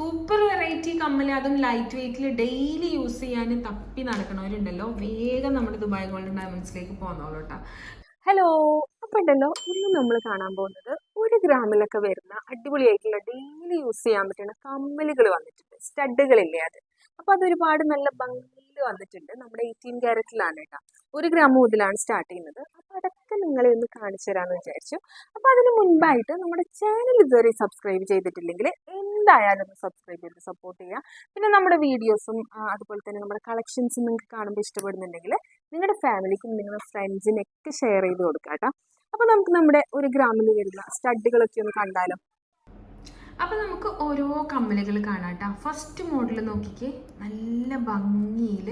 Super variety കമ്മൽ അതും light വെയിറ്റിൽ daily use ചെയ്യാൻ തപ്പി നടക്കണവരുണ്ടല്ലോ. വേഗം നമ്മുടെ ദുബായ് ഗോൾഡൻ ഡയമണ്ട്സിലേക്ക് പോകുന്നോളൂ കേട്ടോ ഹലോ അപ്പൊ ഉണ്ടല്ലോ ഇന്ന് നമ്മൾ കാണാൻ പോകുന്നത് ഒരു ഗ്രാമിലൊക്കെ വരുന്ന അടിപൊളിയായിട്ടുള്ള ഡെയിലി യൂസ് ചെയ്യാൻ പറ്റുന്ന കമ്മലുകൾ വന്നിട്ടുണ്ട്. സ്റ്റഡുകളില്ലേ അത്. അപ്പൊ അതൊരുപാട് നല്ല ഭംഗിയിൽ വന്നിട്ടുണ്ട്. നമ്മുടെ എയ്റ്റീൻ ക്യാരറ്റിലാണ് കേട്ടോ. ഒരു ഗ്രാം മുതലാണ് സ്റ്റാർട്ട് ചെയ്യുന്നത്. നിങ്ങളെ ഒന്ന് കാണിച്ചു തരാമെന്ന് വിചാരിച്ചു. അപ്പൊ അതിന് മുൻപായിട്ട് നമ്മുടെ ചാനൽ ഇതുവരെ സബ്സ്ക്രൈബ് ചെയ്തിട്ടില്ലെങ്കിൽ എന്തായാലും ഒന്ന് സബ്സ്ക്രൈബ് ചെയ്ത് സപ്പോർട്ട് ചെയ്യുക. പിന്നെ നമ്മുടെ വീഡിയോസും അതുപോലെ തന്നെ നമ്മുടെ കളക്ഷൻസും നിങ്ങൾക്ക് കാണുമ്പോൾ ഇഷ്ടപ്പെടുന്നുണ്ടെങ്കിൽ നിങ്ങളുടെ ഫാമിലിക്കും നിങ്ങളുടെ ഫ്രണ്ട്സിനൊക്കെ ഷെയർ ചെയ്ത് കൊടുക്കാം കേട്ടോ. അപ്പോൾ നമുക്ക് നമ്മുടെ ഒരു ഗ്രാമിൽ വരുന്ന സ്റ്റഡുകളൊക്കെ ഒന്ന് കണ്ടാലോ? അപ്പൊ നമുക്ക് ഓരോ കമ്മലുകൾ കാണാം ഫസ്റ്റ് മോഡൽ നോക്കിക്കേ. നല്ല ഭംഗിയിൽ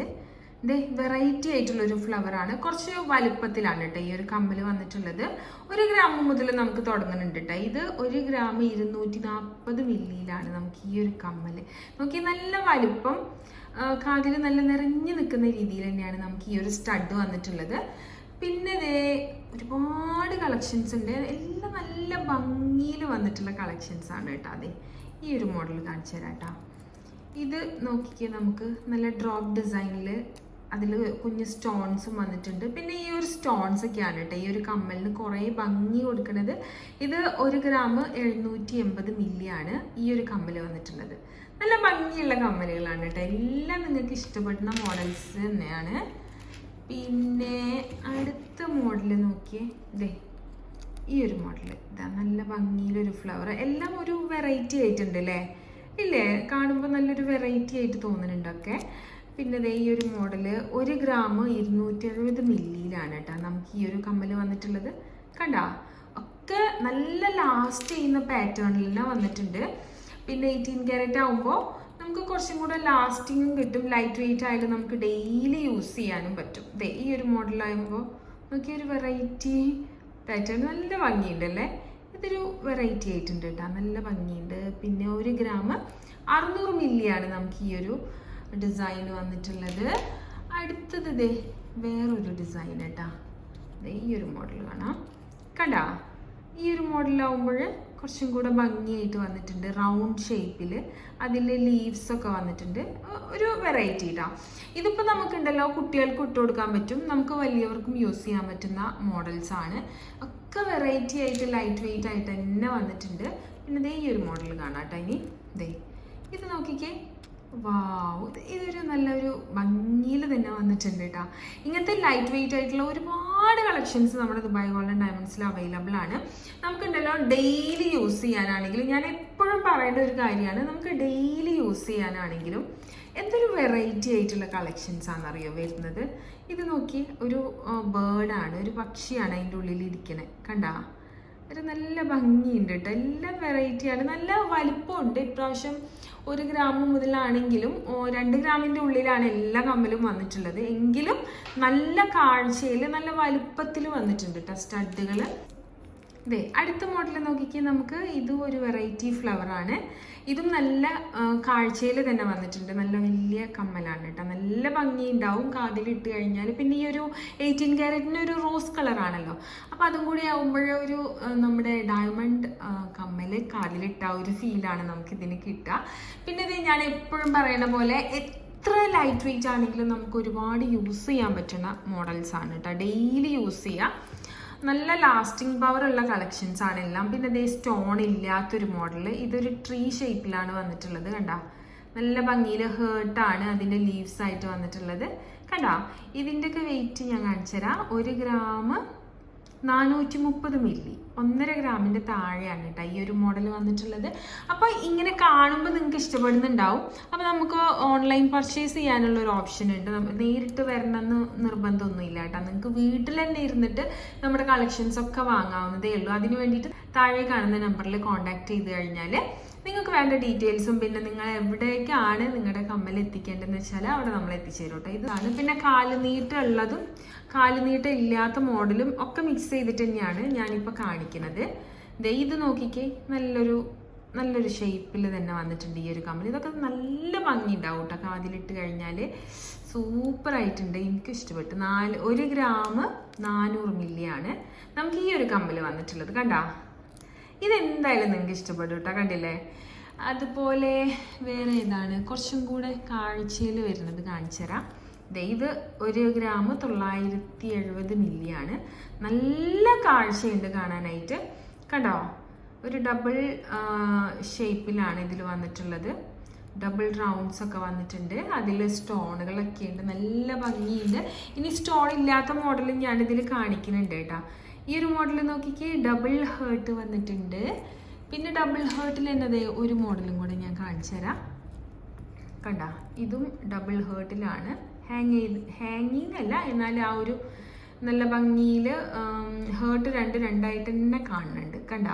ഇത് വെറൈറ്റി ആയിട്ടുള്ളൊരു ഫ്ലവർ ആണ്. കുറച്ച് വലുപ്പത്തിലാണ് കേട്ടോ ഈ ഒരു കമ്മൽ വന്നിട്ടുള്ളത്. ഒരു ഗ്രാം മുതൽ നമുക്ക് തുടങ്ങുന്നുണ്ട് കേട്ടോ ഇത് ഒരു ഗ്രാം ഇരുന്നൂറ്റി നാൽപ്പത് മില്ലിയിലാണ് നമുക്ക് ഈ ഒരു കമ്മൽ നോക്കി നല്ല വലുപ്പം കാതിൽ നല്ല നിറഞ്ഞു നിൽക്കുന്ന രീതിയിൽ തന്നെയാണ് നമുക്ക് ഈ ഒരു സ്റ്റഡ് വന്നിട്ടുള്ളത്. പിന്നെ ദേ ഒരുപാട് കളക്ഷൻസ് ഉണ്ട്. എല്ലാം നല്ല ഭംഗിയിൽ വന്നിട്ടുള്ള കളക്ഷൻസ് ആണ് കേട്ടോ അതെ. ഈ ഒരു മോഡൽ കാണിച്ചു തരാം കേട്ടോ ഇത് നോക്കിക്കേ നമുക്ക് നല്ല ഡ്രോപ്പ് ഡിസൈനിൽ അതിൽ കുഞ്ഞ് സ്റ്റോൺസും വന്നിട്ടുണ്ട്. പിന്നെ ഈ ഒരു സ്റ്റോൺസ് ഒക്കെയാണ് കേട്ടോ ഈ ഒരു കമ്മലിന് കുറേ ഭംഗി കൊടുക്കുന്നത് ഇത് ഒരു ഗ്രാം എഴുന്നൂറ്റി എൺപത് ആണ് ഈ ഒരു കമ്മൽ വന്നിട്ടുള്ളത്. നല്ല ഭംഗിയുള്ള കമ്മലുകളാണ് കേട്ടോ എല്ലാം നിങ്ങൾക്ക് ഇഷ്ടപ്പെടുന്ന മോഡൽസ് തന്നെയാണ്. പിന്നെ അടുത്ത മോഡൽ നോക്കിയേ. ഇതേ ഈ ഒരു മോഡൽ ഇതാ നല്ല ഭംഗിയിലൊരു ഫ്ലവർ എല്ലാം ഒരു വെറൈറ്റി ആയിട്ടുണ്ട് അല്ലേ ഇല്ലേ? കാണുമ്പോൾ നല്ലൊരു വെറൈറ്റി ആയിട്ട് തോന്നുന്നുണ്ടൊക്കെ പിന്നെ ഈ ഒരു മോഡൽ ഒരു ഗ്രാം ഇരുന്നൂറ്റി എഴുപത് മില്ലിയിലാണ് കേട്ടോ. നമുക്ക് ഈ ഒരു കമ്മൽ വന്നിട്ടുള്ളത്. കണ്ട? ഒക്കെ നല്ല ലാസ്റ്റ് ചെയ്യുന്ന പാറ്റേണിലെല്ലാം വന്നിട്ടുണ്ട്. പിന്നെ എയ്റ്റീൻ ക്യാരറ്റ് ആകുമ്പോൾ നമുക്ക് കുറച്ചും കൂടെ ലാസ്റ്റിങ്ങും കിട്ടും. ലൈറ്റ് വെയിറ്റ് ആയാലും നമുക്ക് ഡെയിലി യൂസ് ചെയ്യാനും പറ്റും. ദേ ഈ ഒരു മോഡലാകുമ്പോൾ നമുക്ക് ഒരു വെറൈറ്റി പാറ്റേൺ നല്ല ഭംഗിയുണ്ട് അല്ലേ? ഇതൊരു വെറൈറ്റി ആയിട്ടുണ്ട് കേട്ടോ. നല്ല ഭംഗിയുണ്ട്. പിന്നെ ഒരു ഗ്രാം അറുന്നൂറ് മില്ലിയാണ് നമുക്ക് ഈ ഒരു ഡിസൈൻ വന്നിട്ടുള്ളത്. അടുത്തത് ദേ വേറൊരു ഡിസൈൻ കേട്ടാ ഈ ഒരു മോഡൽ കാണാം. കണ്ടാ? ഈ ഒരു മോഡലാവുമ്പോൾ കുറച്ചും കൂടെ ഭംഗിയായിട്ട് വന്നിട്ടുണ്ട്. റൗണ്ട് ഷേപ്പിൽ അതിൽ ലീവ്സ് ഒക്കെ വന്നിട്ടുണ്ട്. ഒരു വെറൈറ്റി കേട്ടാ ഇതിപ്പോൾ നമുക്കുണ്ടല്ലോ കുട്ടികൾക്ക് ഇട്ട് കൊടുക്കാൻ പറ്റും. നമുക്ക് വലിയവർക്കും യൂസ് ചെയ്യാൻ പറ്റുന്ന മോഡൽസ് ആണ്. ഒക്കെ വെറൈറ്റി ആയിട്ട് ലൈറ്റ് വെയിറ്റ് ആയിട്ട് തന്നെ വന്നിട്ടുണ്ട്. പിന്നെ ദേ ഈ ഒരു മോഡൽ കാണാം കേട്ടോ ഇനി. ദേ ഇത് നോക്കിക്കേ. വാവ് ഇത് ഇതൊരു നല്ലൊരു ഭംഗിയിൽ തന്നെ വന്നിട്ടുണ്ട് കേട്ടോ ഇങ്ങനത്തെ ലൈറ്റ് വെയിറ്റ് ആയിട്ടുള്ള ഒരുപാട് കളക്ഷൻസ് നമ്മുടെ ദുബായ് ഗോൾഡൻ ഡയമണ്ട്സിൽ അവൈലബിൾ ആണ്. നമുക്കുണ്ടല്ലോ ഡെയിലി യൂസ് ചെയ്യാനാണെങ്കിലും ഞാൻ എപ്പോഴും പറയേണ്ട ഒരു കാര്യമാണ്. നമുക്ക് ഡെയിലി യൂസ് ചെയ്യാനാണെങ്കിലും എന്തൊരു വെറൈറ്റി ആയിട്ടുള്ള കളക്ഷൻസ് ആണെന്നറിയോ വരുന്നത്? ഇത് നോക്കി ഒരു ബേർഡാണ് ഒരു പക്ഷിയാണ് അതിന്റെ ഉള്ളിൽ ഇരിക്കണേ. കണ്ടാ? ഒരു നല്ല ഭംഗിയുണ്ട് കേട്ടോ എല്ലാം വെറൈറ്റിയാണ് നല്ല വലിപ്പമുണ്ട്. ഇപ്രാവശ്യം ഒരു ഗ്രാം മുതലാണെങ്കിലും രണ്ട് ഗ്രാമിന്റെ ഉള്ളിലാണ് എല്ലാ കമ്മലും വന്നിട്ടുള്ളത്. എങ്കിലും നല്ല കാഴ്ചയിൽ നല്ല വലുപ്പത്തിൽ വന്നിട്ടുണ്ട് കേട്ടോ സ്റ്റഡുകൾ ഇതേ അടുത്ത മോഡൽ നോക്കിക്കേ നമുക്ക് ഇതും ഒരു വെറൈറ്റി ഫ്ലവർ ആണ്. ഇതും നല്ല കാഴ്ചയിൽ തന്നെ വന്നിട്ടുണ്ട്. നല്ല വലിയ കമ്മലാണ് കേട്ടോ. നല്ല ഭംഗി ഉണ്ടാവും കാതിലിട്ട് കഴിഞ്ഞാൽ പിന്നെ ഈ ഒരു എയ്റ്റീൻ ക്യാരറ്റിന് ഒരു റോസ് കളറാണല്ലോ അപ്പം അതും കൂടി ആവുമ്പോഴേ ഒരു നമ്മുടെ ഡയമണ്ട് കമ്മൽ കാതിലിട്ട ഒരു ഫീലാണ് നമുക്ക് ഇതിന് കിട്ടുക. പിന്നെ ഇത് ഞാൻ എപ്പോഴും പറയുന്ന പോലെ എത്ര ലൈറ്റ് വെയിറ്റ് ആണെങ്കിലും നമുക്ക് ഒരുപാട് യൂസ് ചെയ്യാൻ പറ്റുന്ന മോഡൽസ് ആണ് കേട്ടോ. ഡെയിലി യൂസ് ചെയ്യാം. നല്ല ലാസ്റ്റിംഗ് പവർ ഉള്ള കളക്ഷൻസ് ആണ് എല്ലാം. പിന്നെ ഇതേ സ്റ്റോൺ ഇല്ലാത്തൊരു മോഡൽ ഇതൊരു ട്രീ ഷേപ്പിലാണ് വന്നിട്ടുള്ളത് കണ്ട. നല്ല ഭംഗിയിൽ ഹേർട്ടാണ് അതിന്റെ ലീവ്സ് ആയിട്ട് വന്നിട്ടുള്ളത്. കണ്ട? ഇതിന്റെയൊക്കെ വെയിറ്റ് ഞാൻ കാണിച്ചു തരാം ഒരു ഗ്രാം നാനൂറ്റി മുപ്പത് മില്ലി ഒന്നര ഗ്രാമിന്റെ താഴെയാണ് കേട്ടോ ഈ ഒരു മോഡൽ വന്നിട്ടുള്ളത്. അപ്പോൾ ഇങ്ങനെ കാണുമ്പോൾ നിങ്ങൾക്ക് ഇഷ്ടപ്പെടുന്നുണ്ടാവും. അപ്പോൾ നമുക്ക് ഓൺലൈൻ പർച്ചേസ് ചെയ്യാനുള്ള ഒരു ഓപ്ഷൻ ഉണ്ട്. നേരിട്ട് വരണമെന്ന് നിർബന്ധമൊന്നുമില്ല കേട്ടോ. നിങ്ങൾക്ക് വീട്ടിൽ തന്നെ ഇരുന്നിട്ട് നമ്മുടെ കളക്ഷൻസ് ഒക്കെ വാങ്ങാവുന്നതേ ഉള്ളൂ. അതിന് വേണ്ടിയിട്ട് താഴെ കാണുന്ന നമ്പറിൽ കോൺടാക്ട് ചെയ്ത് കഴിഞ്ഞാൽ നിങ്ങൾക്ക് വേണ്ട ഡീറ്റെയിൽസും പിന്നെ നിങ്ങൾ എവിടേക്കാണ് നിങ്ങളുടെ കമ്മൽ എത്തിക്കേണ്ടതെന്ന് വെച്ചാൽ അവിടെ നമ്മൾ എത്തിച്ചു തരും കേട്ടോ. ഇതാണ് പിന്നെ കാൽ കാലുനീട്ടം കാൽ നീട്ടം ഇല്ലാത്ത മോഡലും ഒക്കെ മിക്സ് ചെയ്തിട്ട് തന്നെയാണ് ഞാനിപ്പോൾ കാണിക്കുന്നത്. ദേ ഇത് നോക്കിക്കേ നല്ലൊരു നല്ലൊരു ഷേപ്പിൽ തന്നെ വന്നിട്ടുണ്ട് ഈ ഒരു കമ്മൽ. ഇതൊക്കെ നല്ല ഭംഗി ഉണ്ടാവും കേട്ടോ. കാതിലിട്ട് കഴിഞ്ഞാൽ സൂപ്പർ ആയിട്ടുണ്ട് എനിക്ക് ഇഷ്ടപ്പെട്ടു. നാല് ഒരു ഗ്രാം നാനൂറ് മില്ലിയാണ് നമുക്ക് ഈ ഒരു കമ്മൽ വന്നിട്ടുള്ളത്. കണ്ടാ? ഇതെന്തായാലും നിങ്ങൾക്ക് ഇഷ്ടപ്പെടും കേട്ടോ. കണ്ടില്ലേ? അതുപോലെ വേറെ ഏതാണ്? കുറച്ചും കൂടെ കാഴ്ചയിൽ വരുന്നത് കാണിച്ചു തരാം ഇത് ഒരു ഗ്രാം തൊള്ളായിരത്തി എഴുപത് മില്ലിയാണ്. നല്ല കാഴ്ചയുണ്ട് കാണാനായിട്ട്. കണ്ടോ? ഒരു ഡബിൾ ഷേപ്പിലാണ് ഇതിൽ വന്നിട്ടുള്ളത്. ഡബിൾ റൗണ്ട്സ് ഒക്കെ വന്നിട്ടുണ്ട്. അതിൽ സ്റ്റോണുകളൊക്കെ ഉണ്ട്. നല്ല ഭംഗിയുണ്ട്. ഇനി സ്റ്റോൺ ഇല്ലാത്ത മോഡലും ഞാനിതിൽ കാണിക്കുന്നുണ്ട് കേട്ടോ. ഈ ഒരു മോഡൽ നോക്കിക്കേ ഡബിൾ ഹേർട്ട് വന്നിട്ടുണ്ട്. പിന്നെ ഡബിൾ ഹേർട്ടിൽ എന്നതേ ഒരു മോഡലും കൂടെ ഞാൻ കാണിച്ചു തരാം കണ്ട? ഇതും ഡബിൾ ഹേർട്ടിലാണ് ഹാങ് ചെയ്ത് ഹാങ്ങിങ് അല്ല എന്നാൽ ആ ഒരു നല്ല ഭംഗിയിൽ ഹേർട്ട് രണ്ട് രണ്ടായിട്ട് തന്നെ കാണുന്നുണ്ട്. കണ്ട?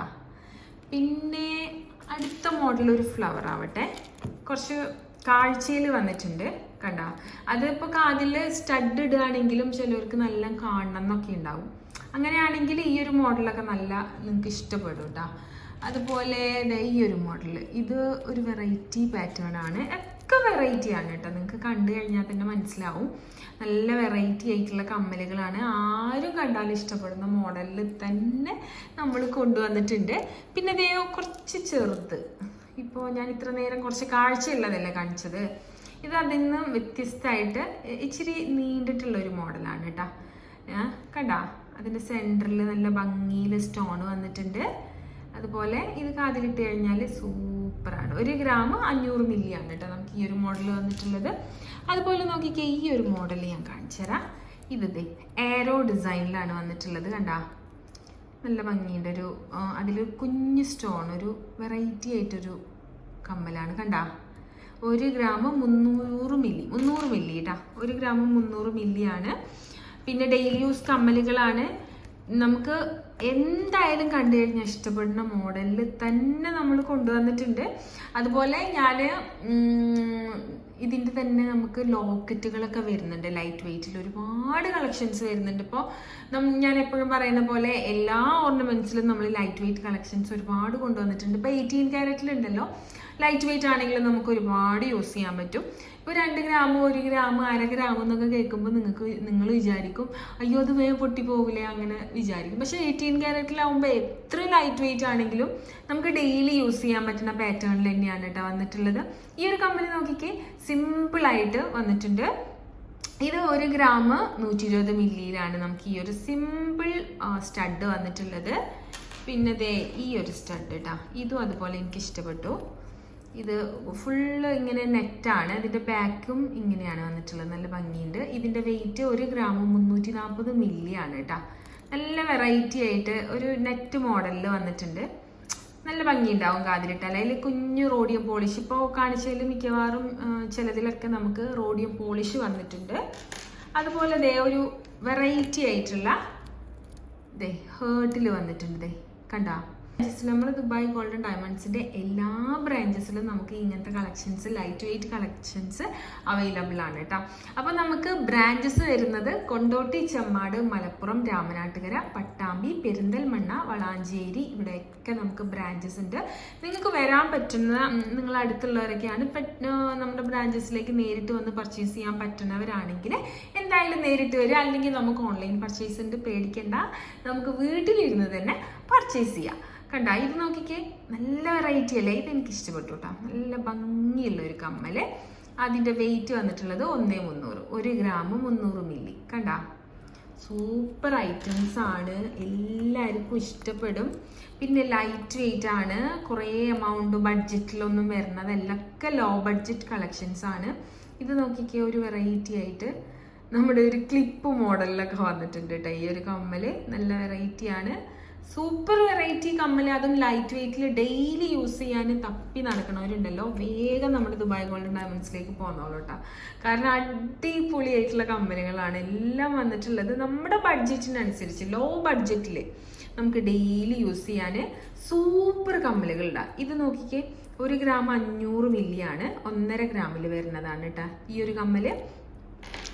പിന്നെ അടുത്ത മോഡൽ ഒരു ഫ്ലവർ ആവട്ടെ. കുറച്ച് കാഴ്ചയിൽ വന്നിട്ടുണ്ട്. കണ്ട? അതിപ്പോൾ കാതിൽ സ്റ്റഡ് ഇടുകയാണെങ്കിലും ചിലവർക്ക് നല്ല കാണണം എന്നൊക്കെ ഉണ്ടാവും. അങ്ങനെയാണെങ്കിൽ ഈ ഒരു മോഡലൊക്കെ നല്ല നിങ്ങൾക്ക് ഇഷ്ടപ്പെടും കേട്ടോ അതുപോലെ ഈ ഒരു മോഡൽ ഇത് ഒരു വെറൈറ്റി പാറ്റേൺ ആണ്. ഒക്കെ വെറൈറ്റി ആണ് കേട്ടോ. നിങ്ങൾക്ക് കണ്ടു കഴിഞ്ഞാൽ തന്നെ മനസ്സിലാവും. നല്ല വെറൈറ്റി ആയിട്ടുള്ള കമ്മലുകളാണ്. ആരും കണ്ടാലും ഇഷ്ടപ്പെടുന്ന മോഡലിൽ തന്നെ നമ്മൾ കൊണ്ടുവന്നിട്ടുണ്ട്. പിന്നെ ദേ കുറച്ച് ചെറുത്. ഇപ്പോൾ ഞാൻ ഇത്ര നേരം കുറച്ച് കാഴ്ചയുള്ളതല്ലേ കാണിച്ചത്? ഇത് അതിൽ നിന്നും വ്യത്യസ്തമായിട്ട് ഇച്ചിരി നീണ്ടിട്ടുള്ള ഒരു മോഡലാണ് കേട്ടോ. കണ്ട? അതിന്റെ സെന്ററിൽ നല്ല ഭംഗിയിൽ സ്റ്റോൺ വന്നിട്ടുണ്ട്. അതുപോലെ ഇത് കാതിലിട്ട് കഴിഞ്ഞാൽ സൂപ്പറാണ്. ഒരു ഗ്രാം അഞ്ഞൂറ് മില്ലി ആണ് കേട്ടോ നമുക്ക് ഈ ഒരു മോഡൽ വന്നിട്ടുള്ളത്. അതുപോലെ നോക്കിക്കേ ഈ ഒരു മോഡൽ ഞാൻ കാണിച്ചു തരാം. ഇത് എയറോ ഡിസൈനിലാണ് വന്നിട്ടുള്ളത് കണ്ടാ. നല്ല ഭംഗിയുണ്ട്. ഒരു അതിൽ കുഞ്ഞ് സ്റ്റോൺ ഒരു വെറൈറ്റി ആയിട്ടൊരു കമ്മലാണ് കണ്ടാ. ഒരു ഗ്രാം മുന്നൂറ് മില്ലി മുന്നൂറ് മില്ലി കേട്ടാ ഒരു ഗ്രാം മുന്നൂറ് മില്ലിയാണ് പിന്നെ ഡെയിലി യൂസ് കമ്മലുകളാണ്. നമുക്ക് എന്തായാലും കണ്ടു കഴിഞ്ഞാൽ ഇഷ്ടപ്പെടുന്ന മോഡലിൽ തന്നെ നമ്മൾ കൊണ്ടുവന്നിട്ടുണ്ട്. അതുപോലെ ഞാൻ ഇതിന്റെ തന്നെ നമുക്ക് ലോക്കറ്റുകളൊക്കെ വരുന്നുണ്ട്. ലൈറ്റ് വെയ്റ്റിൽ ഒരുപാട് കളക്ഷൻസ് വരുന്നുണ്ട്. ഇപ്പോൾ ഞാൻ എപ്പോഴും പറയുന്ന പോലെ എല്ലാ ഓർണമെന്റ്സിലും നമ്മൾ ലൈറ്റ് വെയ്റ്റ് കളക്ഷൻസ് ഒരുപാട് കൊണ്ടുവന്നിട്ടുണ്ട്. ഇപ്പോൾ എയ്റ്റീൻ ക്യാരറ്റിലുണ്ടല്ലോ ലൈറ്റ് വെയിറ്റ് ആണെങ്കിലും നമുക്ക് ഒരുപാട് യൂസ് ചെയ്യാൻ പറ്റും. ഇപ്പോൾ രണ്ട് ഗ്രാം ഒരു ഗ്രാം അര ഗ്രാം എന്നൊക്കെ കേൾക്കുമ്പോൾ നിങ്ങൾക്ക് നിങ്ങൾ വിചാരിക്കും അയ്യോ അത് വേഗം പൊട്ടി പോകില്ലേ അങ്ങനെ വിചാരിക്കും. പക്ഷേ എയ്റ്റീൻ ക്യാരറ്റിലാവുമ്പോൾ എത്ര ലൈറ്റ് വെയിറ്റ് ആണെങ്കിലും നമുക്ക് ഡെയിലി യൂസ് ചെയ്യാൻ പറ്റുന്ന പാറ്റേണിൽ തന്നെയാണ് കേട്ടോ വന്നിട്ടുള്ളത്. ഈ ഒരു കമ്പനി നോക്കിക്കേ സിമ്പിളായിട്ട് വന്നിട്ടുണ്ട്. ഇത് ഒരു ഗ്രാം നൂറ്റി ഇരുപത് മില്ലിയിലാണ് നമുക്ക് ഈ ഒരു സിമ്പിൾ സ്റ്റഡ് വന്നിട്ടുള്ളത്. പിന്നെ ദേ ഈ ഒരു സ്റ്റഡ് കേട്ടോ ഇതും അതുപോലെ എനിക്ക് ഇഷ്ടപ്പെട്ടു ഇത് ഫുള്ള് ഇങ്ങനെ നെറ്റാണ് ഇതിന്റെ ബാക്കും ഇങ്ങനെയാണ് വന്നിട്ടുള്ളത്. നല്ല ഭംഗിയുണ്ട്. ഇതിന്റെ വെയിറ്റ് ഒരു ഗ്രാം മുന്നൂറ്റി നാൽപ്പത് മില്ലി ആണ് കേട്ടോ നല്ല വെറൈറ്റി ആയിട്ട് ഒരു നെറ്റ് മോഡലിൽ വന്നിട്ടുണ്ട്. നല്ല ഭംഗിയുണ്ടാവും കാതിലിട്ടാൽ. അതിൽ കുഞ്ഞു റോഡിയം പോളിഷ് ഇപ്പോൾ കാണിച്ചതിൽ മിക്കവാറും ചിലതിലൊക്കെ നമുക്ക് റോഡിയം പോളിഷ് വന്നിട്ടുണ്ട്. അതുപോലെ ദേ ഒരു വെറൈറ്റി ആയിട്ടുള്ള ദേ ഹേർട്ടിൽ വന്നിട്ടുണ്ട് ദേ. കണ്ടാ? നമ്മൾ ദുബായ് ഗോൾഡൻ ഡയമണ്ട്സിന്റെ എല്ലാ ബ്രാഞ്ചസിലും നമുക്ക് ഇങ്ങനത്തെ collections light weight collections available ആണ് കേട്ടോ അപ്പോൾ നമുക്ക് ബ്രാഞ്ചസ് വരുന്നത് കൊണ്ടോട്ടി ചെമ്മാട് മലപ്പുറം രാമനാട്ടുകര പട്ടാമ്പി പെരിന്തൽമണ്ണ വളാഞ്ചേരി ഇവിടെയൊക്കെ നമുക്ക് ബ്രാഞ്ചസ് ഉണ്ട്. നിങ്ങൾക്ക് വരാൻ പറ്റുന്ന നിങ്ങൾ അടുത്തുള്ളവരൊക്കെയാണ് നമ്മുടെ ബ്രാഞ്ചസിലേക്ക് നേരിട്ട് വന്ന് പർച്ചേസ് ചെയ്യാൻ പറ്റുന്നവരാണെങ്കിൽ എന്തായാലും നേരിട്ട് വരിക. അല്ലെങ്കിൽ നമുക്ക് ഓൺലൈൻ പർച്ചേസ് ഉണ്ട്. പേടിക്കണ്ട. നമുക്ക് വീട്ടിലിരുന്ന് തന്നെ പർച്ചേസ് ചെയ്യാം. കണ്ട ഇത് നോക്കിക്കേ. നല്ല വെറൈറ്റി അല്ലേ? ഇത് എനിക്ക് ഇഷ്ടപ്പെട്ടു കേട്ടോ നല്ല ഭംഗിയുള്ള ഒരു കമ്മൽ. അതിന്റെ വെയിറ്റ് വന്നിട്ടുള്ളത് ഒന്നേ മുന്നൂറ്. ഒരു ഗ്രാം മുന്നൂറ് മില്ലി കണ്ട? സൂപ്പർ ഐറ്റംസ് ആണ്. എല്ലാവർക്കും ഇഷ്ടപ്പെടും. പിന്നെ ലൈറ്റ് വെയിറ്റ് ആണ്. കുറേ എമൗണ്ട് ബഡ്ജറ്റിലൊന്നും വരുന്നത് ഒക്കെ ലോ ബഡ്ജറ്റ് കളക്ഷൻസ് ആണ്. ഇത് നോക്കിക്കേ ഒരു വെറൈറ്റി ആയിട്ട് നമ്മുടെ ഒരു ക്ലിപ്പ് മോഡലിലൊക്കെ വന്നിട്ടുണ്ട് കേട്ടോ ഈ ഒരു കമ്മൽ. നല്ല വെറൈറ്റി ആണ്. സൂപ്പർ വെറൈറ്റി കമ്മൽ അതും ലൈറ്റ് വെയിറ്റിൽ ഡെയിലി യൂസ് ചെയ്യാൻ തപ്പി നടക്കണവരുണ്ടല്ലോ. വേഗം നമ്മുടെ ദുബായ് ഗോൾഡൻ ഡയമണ്ട്സിലേക്ക് പോകുന്നോളൂ കേട്ടോ കാരണം അടിപൊളിയായിട്ടുള്ള കമ്പനികളാണ് എല്ലാം വന്നിട്ടുള്ളത്. നമ്മുടെ ബഡ്ജറ്റിനനുസരിച്ച് ലോ ബഡ്ജറ്റിൽ നമുക്ക് ഡെയിലി യൂസ് ചെയ്യാൻ സൂപ്പർ കമ്മലുകളുണ്ടാ. ഇത് നോക്കിക്കേ ഒരു ഗ്രാം അഞ്ഞൂറ് മില്ലിയാണ് ഒന്നര ഗ്രാമിൽ വരുന്നതാണ് കേട്ടോ ഈ ഒരു കമ്മൽ.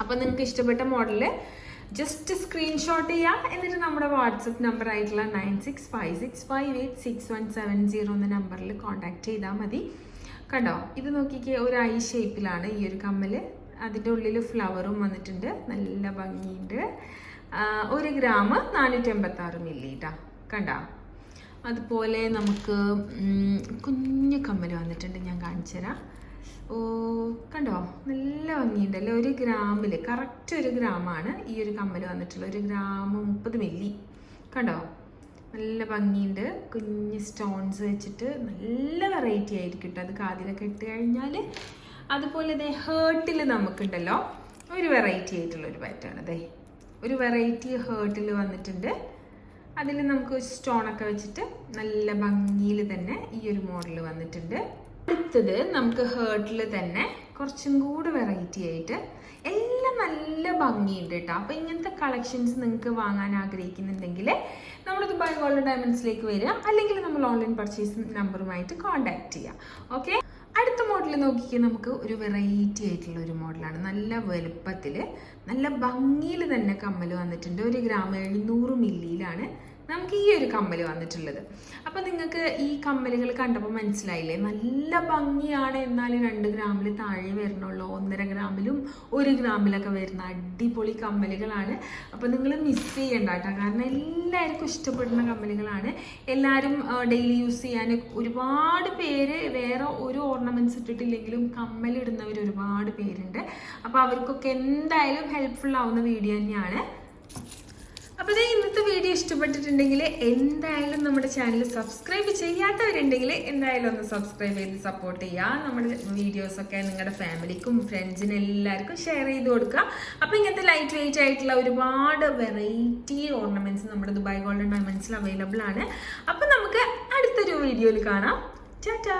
അപ്പം നിങ്ങൾക്ക് ഇഷ്ടപ്പെട്ട മോഡൽ ജസ്റ്റ് സ്ക്രീൻഷോട്ട് ചെയ്യുക എന്നിട്ട് നമ്മുടെ വാട്സപ്പ് നമ്പർ ആയിട്ടുള്ള nine six five six five eight six one seven zero എന്ന നമ്പറിൽ കോൺടാക്ട് ചെയ്താൽ മതി. കണ്ടോ? ഇത് നോക്കിക്കേ ഒരു ഐ ഷേപ്പിലാണ് ഈ ഒരു കമ്മൽ. അതിന്റെ ഉള്ളിൽ ഫ്ലവറും വന്നിട്ടുണ്ട്. നല്ല ഭംഗിയുണ്ട്. ഒരു ഗ്രാം നാനൂറ്റി എൺപത്തി ആറ് മില്ലി കേട്ടോ കണ്ടോ? അതുപോലെ നമുക്ക് കുഞ്ഞു കമ്മൽ വന്നിട്ടുണ്ട്. ഞാൻ കാണിച്ചു തരാം ഓ കണ്ടോ? നല്ല ഭംഗിയുണ്ടല്ലേ ഒരു ഗ്രാമിൽ കറക്റ്റ് ഒരു ഗ്രാമാണ് ഈ ഒരു കമ്മൽ വന്നിട്ടുള്ള ഒരു ഗ്രാം മുപ്പത് മില്ലി കണ്ടോ? നല്ല ഭംഗിയുണ്ട്. കുഞ്ഞ് സ്റ്റോൺസ് വെച്ചിട്ട് നല്ല വെറൈറ്റി ആയിരിക്കും കേട്ടോ. അത് കാതിലൊക്കെ ഇട്ട് കഴിഞ്ഞാൽ അതുപോലെ ഇതേ ഹേർട്ടിൽ നമുക്കുണ്ടല്ലോ. ഒരു വെറൈറ്റി ആയിട്ടുള്ള ഒരു പാറ്റേൺ അതെ ഒരു വെറൈറ്റി ഹേർട്ടിൽ വന്നിട്ടുണ്ട്. അതിൽ നമുക്ക് സ്റ്റോണൊക്കെ വെച്ചിട്ട് നല്ല ഭംഗിയിൽ തന്നെ ഈ ഒരു മോഡൽ വന്നിട്ടുണ്ട്. അടുത്തത് നമുക്ക് ഹേർട്ടിൽ തന്നെ കുറച്ചും കൂടി വെറൈറ്റി ആയിട്ട് എല്ലാം നല്ല ഭംഗിയുണ്ട് കേട്ടോ. അപ്പോൾ ഇങ്ങനത്തെ കളക്ഷൻസ് നിങ്ങൾക്ക് വാങ്ങാൻ ആഗ്രഹിക്കുന്നുണ്ടെങ്കിൽ നമ്മൾ ദുബായ് ഗോൾഡ് ഡയമണ്ട്സിലേക്ക് വരിക. അല്ലെങ്കിൽ നമ്മൾ ഓൺലൈൻ പർച്ചേസ് നമ്പറുമായിട്ട് കോൺടാക്ട് ചെയ്യാം. ഓക്കെ അടുത്ത മോഡൽ നോക്കിക്കേ നമുക്ക് ഒരു വെറൈറ്റി ആയിട്ടുള്ള ഒരു മോഡലാണ് നല്ല വലുപ്പത്തിൽ നല്ല ഭംഗിയിൽ തന്നെ കമ്മൽ വന്നിട്ടുണ്ട്. ഒരു ഗ്രാം എഴുന്നൂറ് മില്ലിയിലാണ് നമുക്ക് ഈ ഒരു കമ്മൽ വന്നിട്ടുള്ളത്. അപ്പം നിങ്ങൾക്ക് ഈ കമ്മലുകൾ കണ്ടപ്പോൾ മനസ്സിലായില്ലേ? നല്ല ഭംഗിയാണ് എന്നാൽ രണ്ട് ഗ്രാമിൽ താഴെ വരണുള്ളൂ. ഒന്നര ഗ്രാമിലും ഒരു ഗ്രാമിലൊക്കെ വരുന്ന അടിപൊളി കമ്മലുകളാണ്. അപ്പം നിങ്ങൾ മിസ് ചെയ്യണ്ട കേട്ടോ. കാരണം എല്ലാവർക്കും ഇഷ്ടപ്പെടുന്ന കമ്മലുകളാണ്. എല്ലാവരും ഡെയിലി യൂസ് ചെയ്യാൻ ഒരുപാട് പേര് വേറെ ഒരു ഓർണമെന്റ്സ് ഇട്ടിട്ടില്ലെങ്കിലും കമ്മലിടുന്നവർ ഒരുപാട് പേരുണ്ട്. അപ്പോൾ അവർക്കൊക്കെ എന്തായാലും ഹെൽപ്ഫുൾ ആവുന്ന വീഡിയോ തന്നെയാണ്. അപ്പോൾ ഇതേ ഇന്നത്തെ വീഡിയോ ഇഷ്ടപ്പെട്ടിട്ടുണ്ടെങ്കിൽ എന്തായാലും നമ്മുടെ ചാനൽ സബ്സ്ക്രൈബ് ചെയ്യാത്തവരുണ്ടെങ്കിൽ എന്തായാലും ഒന്ന് സബ്സ്ക്രൈബ് ചെയ്ത് സപ്പോർട്ട് ചെയ്യുക. നമ്മുടെ വീഡിയോസൊക്കെ നിങ്ങളുടെ ഫാമിലിക്കും ഫ്രണ്ട്സിനും എല്ലാവർക്കും ഷെയർ ചെയ്ത് കൊടുക്കുക. അപ്പോൾ ഇങ്ങനത്തെ ലൈറ്റ് വെയിറ്റ് ആയിട്ടുള്ള ഒരുപാട് വെറൈറ്റി ഓർണമെന്റ്സ് നമ്മുടെ ദുബായ് ഗോൾഡൻ ഡയമണ്ട്സിൽ അവൈലബിൾ ആണ്. അപ്പോൾ നമുക്ക് അടുത്തൊരു വീഡിയോയിൽ കാണാം. ടാറ്റാ